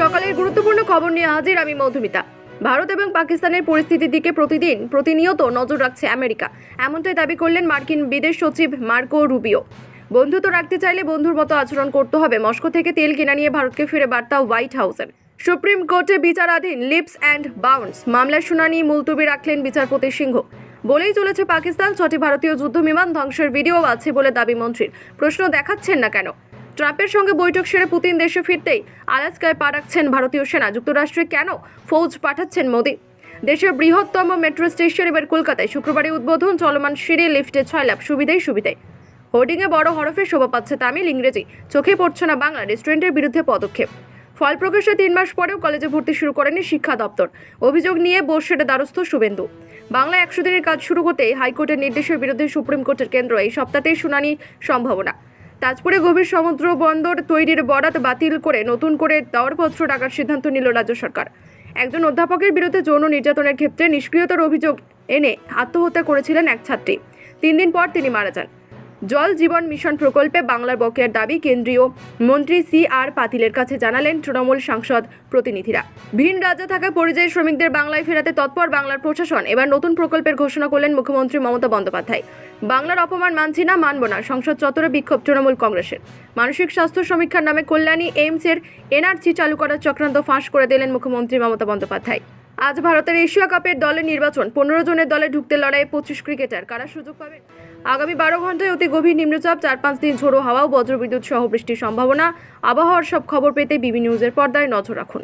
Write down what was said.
সকালের গুরুত্বপূর্ণ খবর নিয়ে হাজির আমি মধুমিতা। ভারত এবং পাকিস্তানের পরিস্থিতির দিকে প্রতিদিন প্রতিনিয়ত নজর রাখছে আমেরিকা। এমনটাই দাবি করলেন মার্কিন বিদেশ সচিব মার্কো রুবিও। বন্ধুত্ব রাখতে চাইলে বন্ধুর মতো আচরণ করতে হবে। মস্কো থেকে তেল কেনা নিয়ে ভারতকে ফিরে বার্তা হোয়াইট হাউসের। সুপ্রিম কোর্টে বিচারাধীন লিপস অ্যান্ড বাউন্স মামলার শুনানি মুলতবি রাখলেন বিচারপতি সিংহ। বলেই চলেছে পাকিস্তান, ছটি ভারতীয় যুদ্ধ বিমান ধ্বংসের ভিডিও আছে বলে দাবি মন্ত্রীর। প্রশ্ন দেখাচ্ছেন না কেন? ট্রাম্পের সঙ্গে বৈঠক সেরে পুতিন দেশে ফিরতেই আলাস্কায় পা রাখছেন ভারতীয় সেনা। যুক্তরাষ্ট্রে কেন ফৌজ পাঠাচ্ছেন মোদী? দেশের বৃহত্তম মেট্রো স্টেশন এবার কলকাতায়। শুক্রবারে উদ্বোধন চলমান সিঁড়ি লিফটে ছয় লাভ সুবিধাই সুবিধায় হোর্ডিংয়ে বড় হরফে শোভা পাচ্ছে তামিল, ইংরেজি। চোখে পড়ছে না বাংলা, রেস্টুরেন্টের বিরুদ্ধে পদক্ষেপ। ফল প্রকাশে তিন মাস পরেও কলেজে ভর্তি শুরু করেনি শিক্ষা দপ্তর। অভিযোগ নিয়ে বোর্ডশেডে দ্বারস্থ শুভেন্দু। বাংলা একশো দিনের কাজ শুরু করতেই হাইকোর্টের নির্দেশের বিরুদ্ধে সুপ্রিম কোর্টের কেন্দ্র এই সপ্তাহতেই শুনানির সম্ভাবনা। তাজপুরে গভীর সমুদ্র বন্দর তৈরির বরাত বাতিল করে নতুন করে দরপত্র ডাকার সিদ্ধান্ত নিল রাজ্য সরকার। একজন অধ্যাপকের বিরুদ্ধে যৌন নির্যাতনের ক্ষেত্রে নিষ্ক্রিয়তার অভিযোগ এনে আত্মহত্যা করেছিলেন এক ছাত্রী। তিন দিন পর তিনি মারা যান। জল জীবন মিশন প্রকল্পে বাংলার বকেয়ার দাবি কেন্দ্রীয় মন্ত্রী সি আর পাতিলের কাছে জানালেন তৃণমূল সাংসদ প্রতিনিধিরা। ভিন রাজ্যে থাকা পরিযায়ী শ্রমিকদের বাংলায় ফেরাতে তৎপর বাংলার প্রশাসন। এবার নতুন প্রকল্পের ঘোষণা করলেন মুখ্যমন্ত্রী মমতা বন্দ্যোপাধ্যায়। বাংলার অপমান মানছি না, মানব না, সংসদ চত্বরে বিক্ষোভ তৃণমূল কংগ্রেসের। মানসিক স্বাস্থ্য সমীক্ষার নামে কল্যাণী এইমসের এনআরসি চালু করার চক্রান্ত ফাঁস করে দিলেন মুখ্যমন্ত্রী মমতা বন্দ্যোপাধ্যায়। আজ ভারতের এশিয়া কাপের দলের নির্বাচন। পনেরো জনের দলে ঢুকতে লড়াই পঁচিশ ক্রিকেটার। কারা সুযোগ পাবেন আগামী বারো ঘন্টায় অতি গভীর নিম্নচাপ, চার পাঁচ দিন ঝোড়ো হাওয়া ও বজ্রবিদ্যুৎ সহ বৃষ্টির সম্ভাবনা। আবহাওয়ার সব খবর পেতে বিবি নিউজের পর্দায় নজর রাখুন।